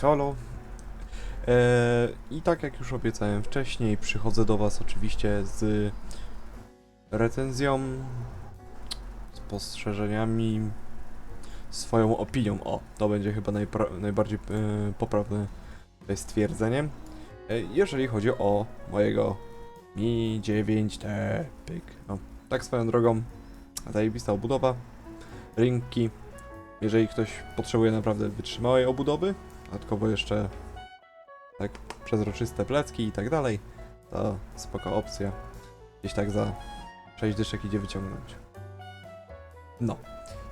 solo. E, I tak jak już obiecałem wcześniej, przychodzę do Was oczywiście z recenzją, spostrzeżeniami, swoją opinią. O, to będzie chyba najbardziej e, poprawne stwierdzenie. E, jeżeli chodzi o mojego Mi 9T pyk. No, tak swoją drogą, zajebista obudowa, rynki. Jeżeli ktoś potrzebuje naprawdę wytrzymałej obudowy, dodatkowo jeszcze tak przezroczyste plecki i tak dalej, to spoko opcja. Gdzieś tak za 6 dyszek idzie wyciągnąć. No.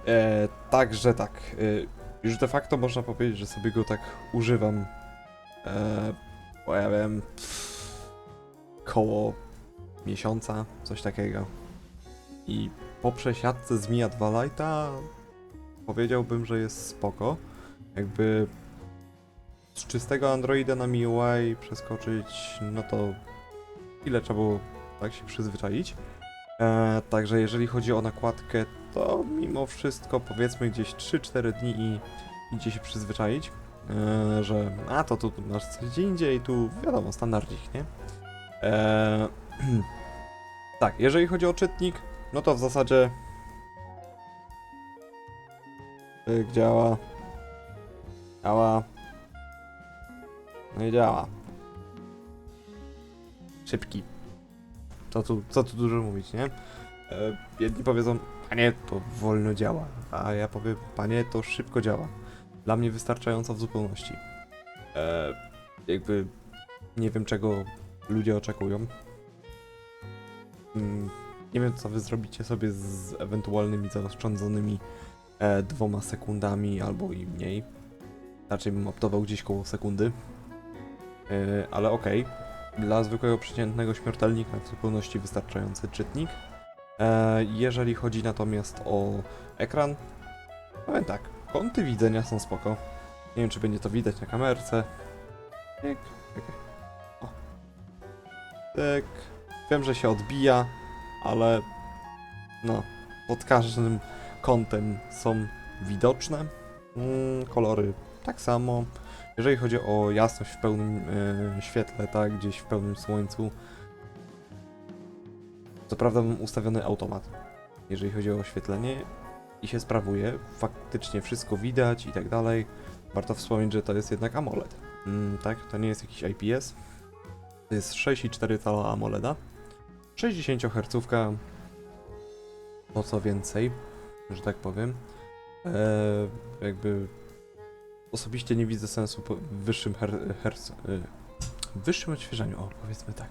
E, także tak. E, już de facto można powiedzieć, że sobie go tak używam. E, bo ja wiem, pff, koło miesiąca, coś takiego. I po przesiadce z Mia 2 Lite'a powiedziałbym, że jest spoko. Jakby z czystego Androida na MIUI przeskoczyć, no to ile trzeba było tak się przyzwyczaić. E, także jeżeli chodzi o nakładkę, to mimo wszystko powiedzmy gdzieś 3-4 dni i idzie się przyzwyczaić, e, że a to tu masz gdzie indziej, tu wiadomo, standardzik, nie? E, tak, jeżeli chodzi o czytnik, no to w zasadzie Pyk działa. Działa. No i działa. Szybki. Co tu, co tu dużo mówić, nie? E, jedni powiedzą, panie, to wolno działa, a ja powiem, panie, to szybko działa. Dla mnie wystarczająco w zupełności. E, jakby nie wiem, czego ludzie oczekują. Mm, nie wiem, co wy zrobicie sobie z ewentualnymi zaoszczędzonymi e, dwoma sekundami albo i mniej. Raczej bym optował gdzieś koło sekundy. E, ale okej. Dla zwykłego przeciętnego śmiertelnika w zupełności wystarczający czytnik. E, jeżeli chodzi natomiast o ekran, powiem tak, kąty widzenia są spoko. Nie wiem, czy będzie to widać na kamerce. Tyk, czekaj. O. Tyk. Wiem, że się odbija, ale no, pod każdym kątem są widoczne. Mm, kolory tak samo. Jeżeli chodzi o jasność w pełnym e, świetle, tak, gdzieś w pełnym słońcu. Co prawda mam ustawiony automat, jeżeli chodzi o oświetlenie i się sprawuje. Faktycznie wszystko widać i tak dalej. Warto wspomnieć, że to jest jednak AMOLED. Mm, tak, to nie jest jakiś IPS. To jest 6,4 cala AMOLEDa. 60 Hz. Po co więcej, że tak powiem. Eee, jakby osobiście nie widzę sensu po wyższym her, herc, y, wyższym odświeżaniu, o powiedzmy tak.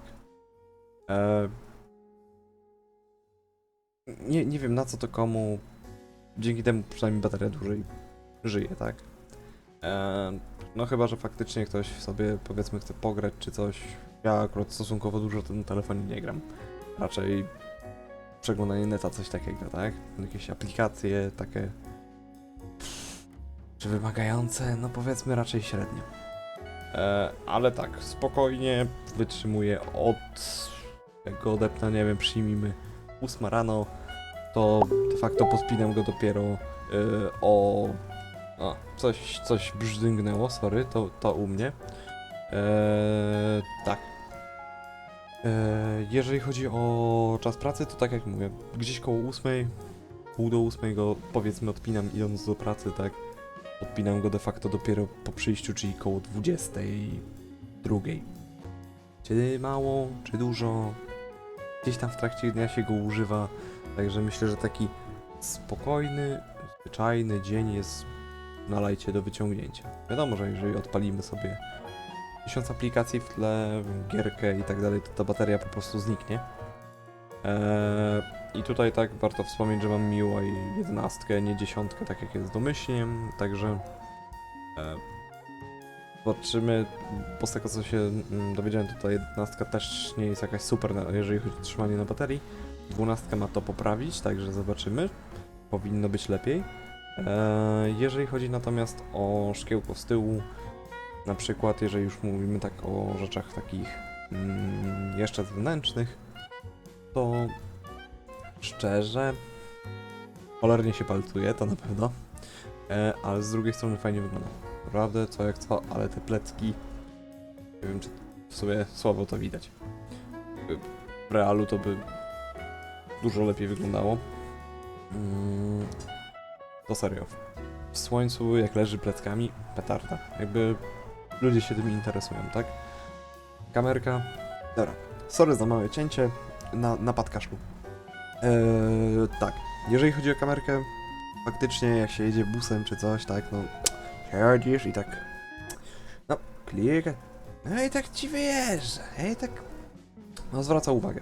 Eee, nie, nie wiem na co to komu. Dzięki temu przynajmniej bateria dłużej żyje, tak? Eee, no chyba, że faktycznie ktoś sobie powiedzmy chce pograć czy coś. Ja akurat stosunkowo dużo w tym telefonie nie gram. Raczej przeglądanie neta, coś takiego, tak? Jakieś aplikacje takie. Czy wymagające? No powiedzmy raczej średnio. E, ale tak, spokojnie wytrzymuję od. Jak go odepnę, nie wiem, przyjmijmy 8 rano, to de facto podpinam go dopiero e, o. A, coś, coś brzdęgnęło, sorry, to, to u mnie. E, tak. E, jeżeli chodzi o czas pracy, to tak jak mówię, gdzieś koło 8, pół do 8 go powiedzmy odpinam idąc do pracy, tak. Odpinam go de facto dopiero po przyjściu, czyli koło 22. Czy mało, czy dużo? Gdzieś tam w trakcie dnia się go używa, także myślę, że taki spokojny, zwyczajny dzień jest na lajcie do wyciągnięcia. Wiadomo, że jeżeli odpalimy sobie tysiąc aplikacji w tle, gierkę i tak dalej, to ta bateria po prostu zniknie. Eee, I tutaj tak warto wspomnieć, że mam MIUI 11, nie 10, tak jak jest domyślnie, także e, zobaczymy, bo z tego co się mm, dowiedziałem, ta 11 też nie jest jakaś super, jeżeli chodzi o trzymanie na baterii. 12 ma to poprawić, także zobaczymy. Powinno być lepiej. Eee, jeżeli chodzi natomiast o szkiełko z tyłu, na przykład, jeżeli już mówimy tak o rzeczach takich mm, jeszcze zewnętrznych, to szczerze, cholernie się palcuje, to na pewno, e, ale z drugiej strony fajnie wygląda. naprawdę, co jak co, ale te plecki, nie wiem, czy w sumie słabo to widać. W realu to by dużo lepiej wyglądało. Mm, to serio. W słońcu, jak leży pleckami, petarda. Jakby ludzie się tym interesują, tak? Kamerka. Dobra. Sorry za małe cięcie. Na, napad kaszlu. Eee, tak. Jeżeli chodzi o kamerkę, faktycznie jak się jedzie busem czy coś, tak, no siedzisz i tak no, klika. No i tak ci wyjeżdża. I tak no zwraca uwagę.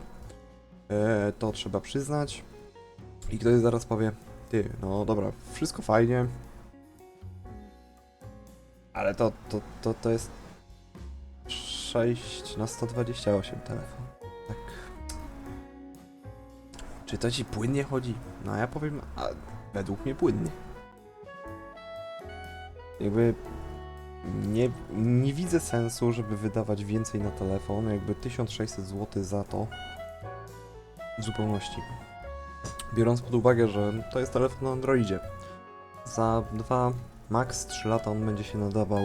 Eee, to trzeba przyznać. I ktoś zaraz powie, ty, no dobra, wszystko fajnie, ale to, to, to, to jest 6 na 128 telefon. Czy to ci płynnie chodzi? No ja powiem, a według mnie płynnie. Jakby nie, nie widzę sensu, żeby wydawać więcej na telefon, jakby 1600 zł za to w zupełności. Biorąc pod uwagę, że to jest telefon na Androidzie. Za dwa, max 3 lata on będzie się nadawał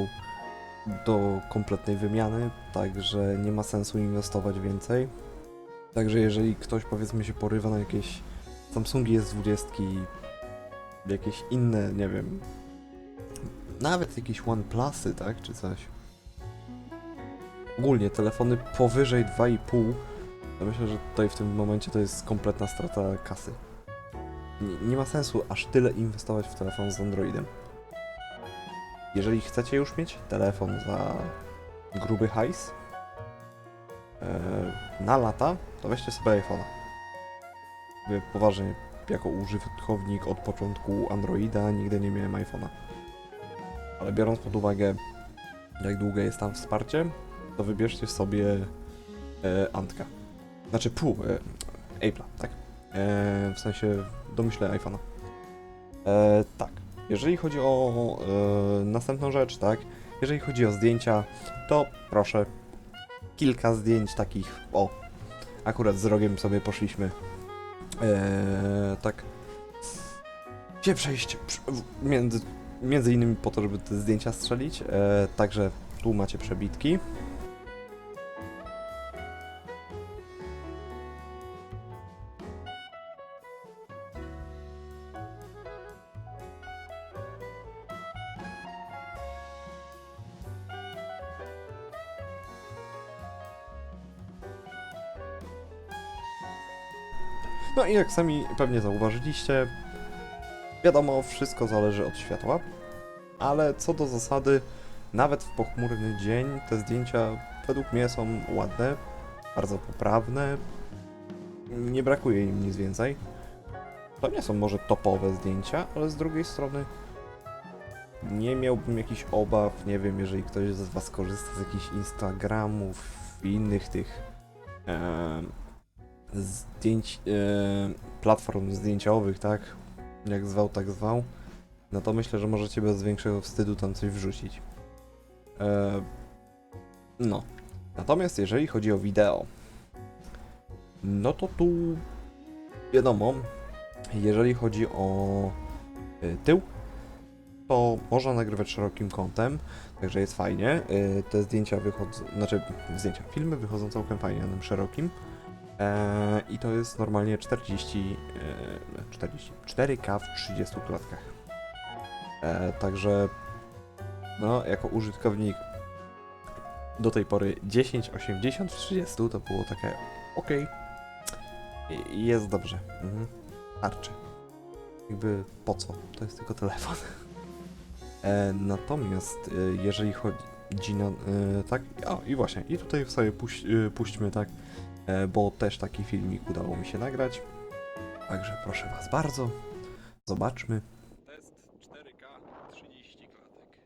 do kompletnej wymiany, także nie ma sensu inwestować więcej. Także jeżeli ktoś powiedzmy się porywa na jakieś Samsungi S20, jakieś inne, nie wiem, nawet jakieś OnePlusy, tak, czy coś. Ogólnie telefony powyżej 2,5 to myślę, że tutaj w tym momencie to jest kompletna strata kasy. Nie, nie ma sensu aż tyle inwestować w telefon z Androidem. Jeżeli chcecie już mieć telefon za gruby hajs na lata, to weźcie sobie iPhone'a. Poważnie, jako użytkownik od początku Androida nigdy nie miałem iPhone'a. Ale biorąc pod uwagę, jak długie jest tam wsparcie, to wybierzcie sobie e, Antka. Znaczy pół, e, tak. E, w sensie domyślę iPhone'a. E, tak. Jeżeli chodzi o e, następną rzecz, tak. Jeżeli chodzi o zdjęcia, to proszę kilka zdjęć takich. O, akurat z rogiem sobie poszliśmy. E, tak. Gdzie przejść? Między, między innymi po to, żeby te zdjęcia strzelić. E, także tu macie przebitki. No i jak sami pewnie zauważyliście, wiadomo, wszystko zależy od światła, ale co do zasady, nawet w pochmurny dzień te zdjęcia według mnie są ładne, bardzo poprawne, nie brakuje im nic więcej. To nie są może topowe zdjęcia, ale z drugiej strony nie miałbym jakichś obaw, nie wiem, jeżeli ktoś z Was korzysta z jakichś Instagramów i innych tych zdjęć, e, platform zdjęciowych, tak? Jak zwał, tak zwał. No to myślę, że możecie bez większego wstydu tam coś wrzucić. E, no. Natomiast jeżeli chodzi o wideo, no to tu wiadomo, jeżeli chodzi o e, tył, to można nagrywać szerokim kątem, także jest fajnie. Te zdjęcia wychodzą, znaczy zdjęcia, filmy wychodzą całkiem fajnie na tym szerokim. E, I to jest normalnie 40, e, 40, 4K w 30 klatkach. E, także, no, jako użytkownik do tej pory 1080 w 30 to było takie ok. Jest dobrze. Mhm. Starczy. Jakby po co? To jest tylko telefon. E, natomiast jeżeli chodzi na. E, tak. O, i właśnie. I tutaj sobie puś, puśćmy tak bo też taki filmik udało mi się nagrać. Także proszę Was bardzo, zobaczmy. Test 4K 30 klatek.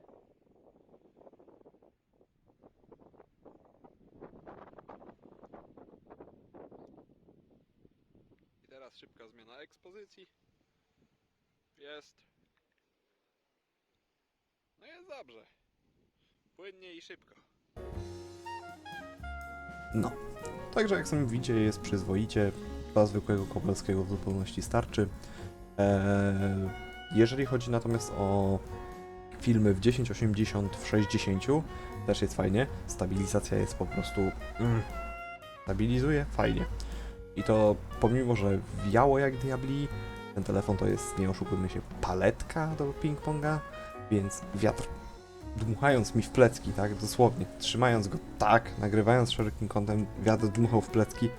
I teraz szybka zmiana ekspozycji. Jest. No jest dobrze. Płynnie i szybko. No, Także jak sami widzicie jest przyzwoicie, dla zwykłego kobelskiego w zupełności starczy. Eee, jeżeli chodzi natomiast o filmy w 1080 w 60 też jest fajnie. Stabilizacja jest po prostu. Mm, stabilizuje fajnie. I to pomimo, że wiało jak diabli, ten telefon to jest, nie oszukujmy się, paletka do ping-ponga, więc wiatr dmuchając mi w plecki, tak, dosłownie, trzymając go tak, nagrywając szerokim kątem, wiatr dmuchał w plecki,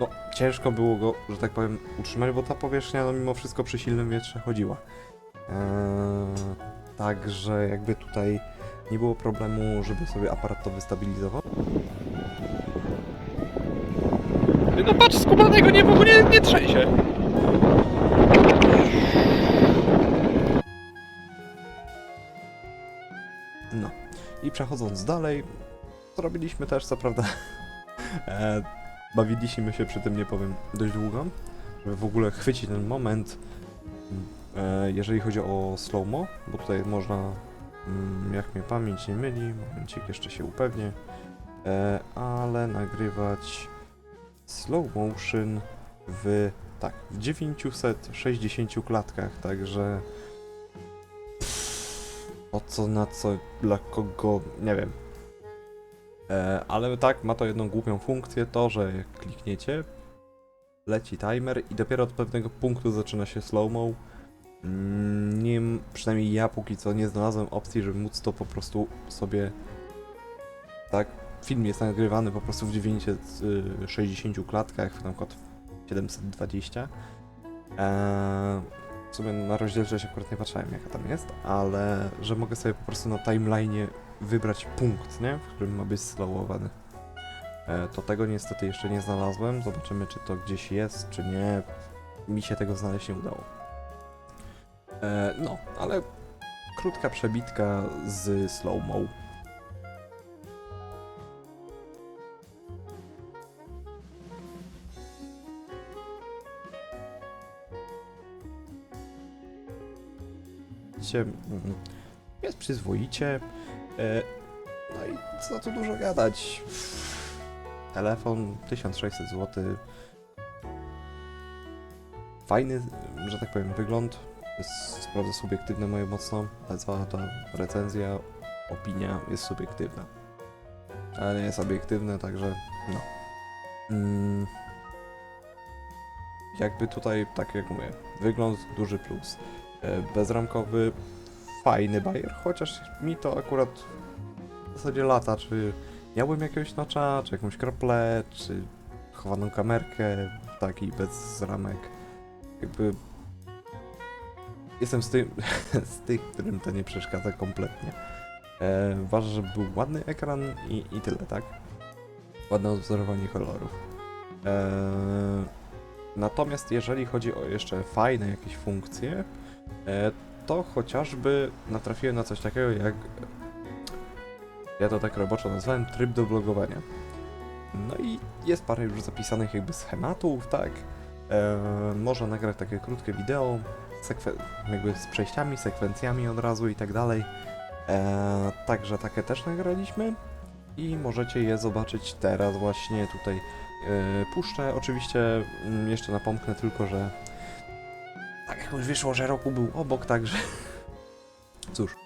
no ciężko było go, że tak powiem, utrzymać, bo ta powierzchnia, no mimo wszystko przy silnym wietrze chodziła. Eee, także jakby tutaj nie było problemu, żeby sobie aparat to wystabilizował. No patrz, skubanego nie w ogóle nie, nie trzęsie. No. I przechodząc dalej, zrobiliśmy też, co prawda, e, bawiliśmy się przy tym, nie powiem, dość długo, żeby w ogóle chwycić ten moment, e, jeżeli chodzi o slow-mo, bo tutaj można, mm, jak mnie pamięć nie myli, momencik jeszcze się upewnię, e, ale nagrywać slow motion w, tak, w 960 klatkach, także o co, na co, dla kogo, nie wiem. E, ale tak, ma to jedną głupią funkcję, to, że jak klikniecie, leci timer i dopiero od pewnego punktu zaczyna się slow-mo. Mm, Nie, przynajmniej ja póki co nie znalazłem opcji, żeby móc to po prostu sobie, tak, film jest nagrywany po prostu w 960 klatkach, na przykład 720. Eee, w sumie na rozdzielczość akurat nie patrzyłem jaka tam jest, ale że mogę sobie po prostu na timeline'ie wybrać punkt, nie? W którym ma być slowowany. E, to tego niestety jeszcze nie znalazłem. Zobaczymy, czy to gdzieś jest, czy nie. Mi się tego znaleźć nie udało. E, no, ale krótka przebitka z slow-mo. Widzicie, mm, jest przyzwoicie. E, no i co tu dużo gadać. Telefon 1600 zł. Fajny, że tak powiem, wygląd. Jest sprawdzę subiektywne moje mocno, ale cała ta recenzja, opinia jest subiektywna. Ale nie jest obiektywne, także no. Mm. Jakby tutaj, tak jak mówię, wygląd duży plus. E, bezramkowy, fajny bajer, chociaż mi to akurat w zasadzie lata, czy miałbym jakiegoś nocza, czy jakąś kroplę, czy chowaną kamerkę, taki bez ramek. Jakby jestem z, z tych, którym to nie przeszkadza kompletnie. E, ważne, żeby był ładny ekran i, i tyle, tak? Ładne odwzorowanie kolorów. E, natomiast jeżeli chodzi o jeszcze fajne jakieś funkcje, to chociażby natrafiłem na coś takiego jak ja to tak roboczo nazwałem tryb do blogowania. No i jest parę już zapisanych jakby schematów, tak? E, można nagrać takie krótkie wideo, jakby z przejściami, sekwencjami od razu i tak dalej. E, także takie też nagraliśmy i możecie je zobaczyć teraz właśnie tutaj. E, puszczę oczywiście, mm, jeszcze napomknę tylko, że tak jakoś wyszło, że roku był obok, także cóż.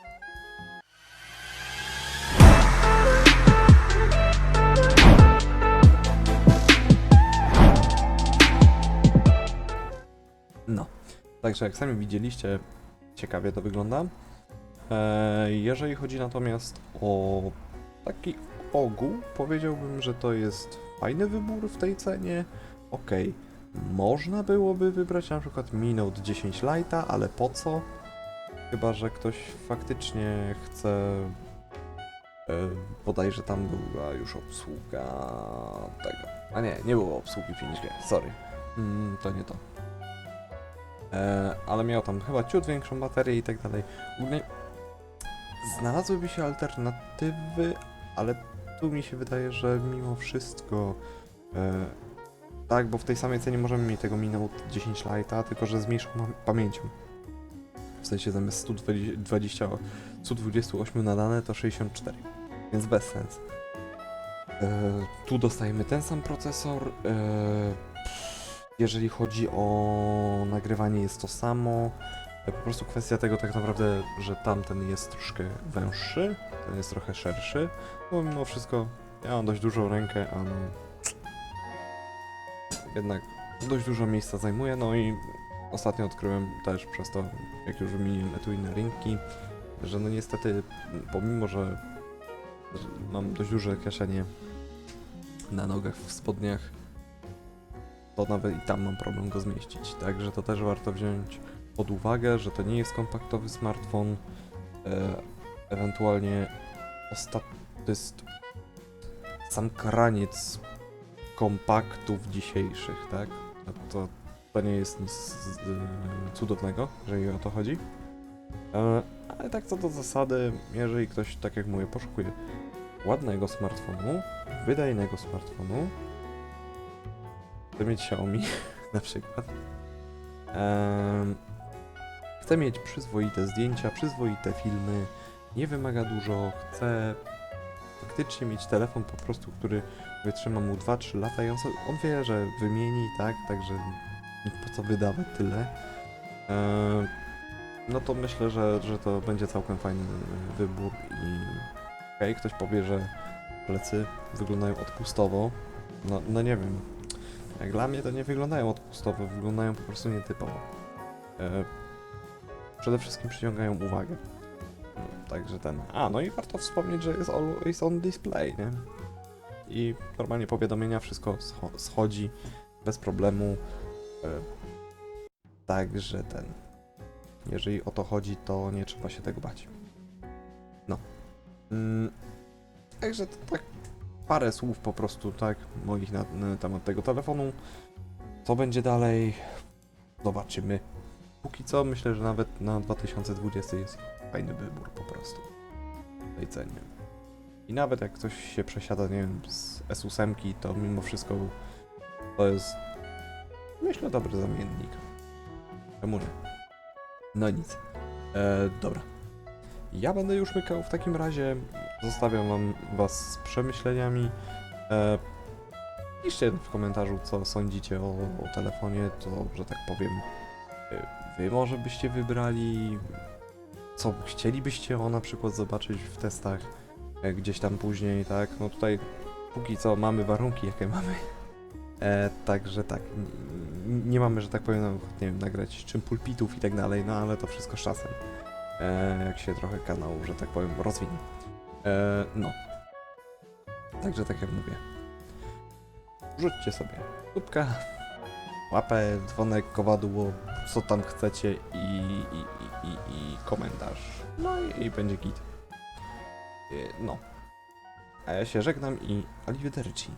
No, także jak sami widzieliście, ciekawie to wygląda. Eee, jeżeli chodzi natomiast o taki ogół, powiedziałbym, że to jest fajny wybór w tej cenie. Okej, można byłoby wybrać na przykład Minute 10 Lite'a, ale po co? Chyba, że ktoś faktycznie chce. E, bodajże tam była już obsługa tego. A nie, nie było obsługi 5G, sorry. Mm, to nie to. E, ale miał tam chyba ciut większą baterię i tak dalej. Ogólnie znalazłyby się alternatywy, ale tu mi się wydaje, że mimo wszystko. E, tak, bo w tej samej cenie możemy mieć tego Minute 10 Lite'a, tylko że z mniejszą pamięcią. W sensie zamiast 120, 128 nadane to 64, więc bez sensu. E, tu dostajemy ten sam procesor. E, jeżeli chodzi o nagrywanie jest to samo. Po prostu kwestia tego tak naprawdę, że tamten jest troszkę węższy, ten jest trochę szerszy, bo mimo wszystko ja mam dość dużą rękę, a no... Jednak dość dużo miejsca zajmuje, no i ostatnio odkryłem też przez to, jak już wymieniłem etui na rynki, że no niestety, pomimo, że mam dość duże kieszenie na nogach, w spodniach, to nawet i tam mam problem go zmieścić. Także to też warto wziąć pod uwagę, że to nie jest kompaktowy smartfon. E, ewentualnie ostat... to jest sam kraniec kompaktów dzisiejszych, tak? To, to, to nie jest nic e, cudownego, jeżeli o to chodzi. E, ale tak co do zasady, jeżeli ktoś, tak jak mówię, poszukuje ładnego smartfonu, wydajnego smartfonu, chce mieć Xiaomi na przykład, chce mieć przyzwoite zdjęcia, przyzwoite filmy, nie wymaga dużo, chce faktycznie mieć telefon po prostu, który wytrzyma mu 2-3 lata i on, sobie, on wie, że wymieni, tak, także po co wydawać tyle. Em, no to myślę, że, że to będzie całkiem fajny wybór i okej, ktoś powie, że plecy wyglądają odpustowo. No, no nie wiem. Jak dla mnie to nie wyglądają odpustowo, wyglądają po prostu nietypowo. E, przede wszystkim przyciągają uwagę. Także ten. A, no i warto wspomnieć, że jest always on display, nie? I normalnie powiadomienia, wszystko scho- schodzi bez problemu. E, także ten. Jeżeli o to chodzi, to nie trzeba się tego bać. No. Mm, także to tak parę słów po prostu, tak, moich na, na temat tego telefonu. Co będzie dalej? Zobaczymy. Póki co myślę, że nawet na 2020 jest fajny wybór po prostu. W tej cenie. I nawet jak ktoś się przesiada, nie wiem, z S8, to mimo wszystko to jest myślę dobry zamiennik. Czemu nie? No nic. E, dobra. Ja będę już mykał w takim razie. Zostawiam wam was z przemyśleniami. E, piszcie w komentarzu, co sądzicie o, o telefonie, to, że tak powiem, e, wy może byście wybrali, co chcielibyście o na przykład zobaczyć w testach e, gdzieś tam później, tak? No tutaj póki co mamy warunki, jakie mamy. E, także tak, nie mamy, że tak powiem, nie wiem, nagrać czym pulpitów i tak dalej, no ale to wszystko z czasem. E, jak się trochę kanał, że tak powiem, rozwinie. E, no. Także tak jak mówię. Rzućcie sobie łapkę, łapę, dzwonek, kowadło, co tam chcecie i, i, i, i, komentarz. No i, i będzie git. E, no. A ja się żegnam i arrivederci.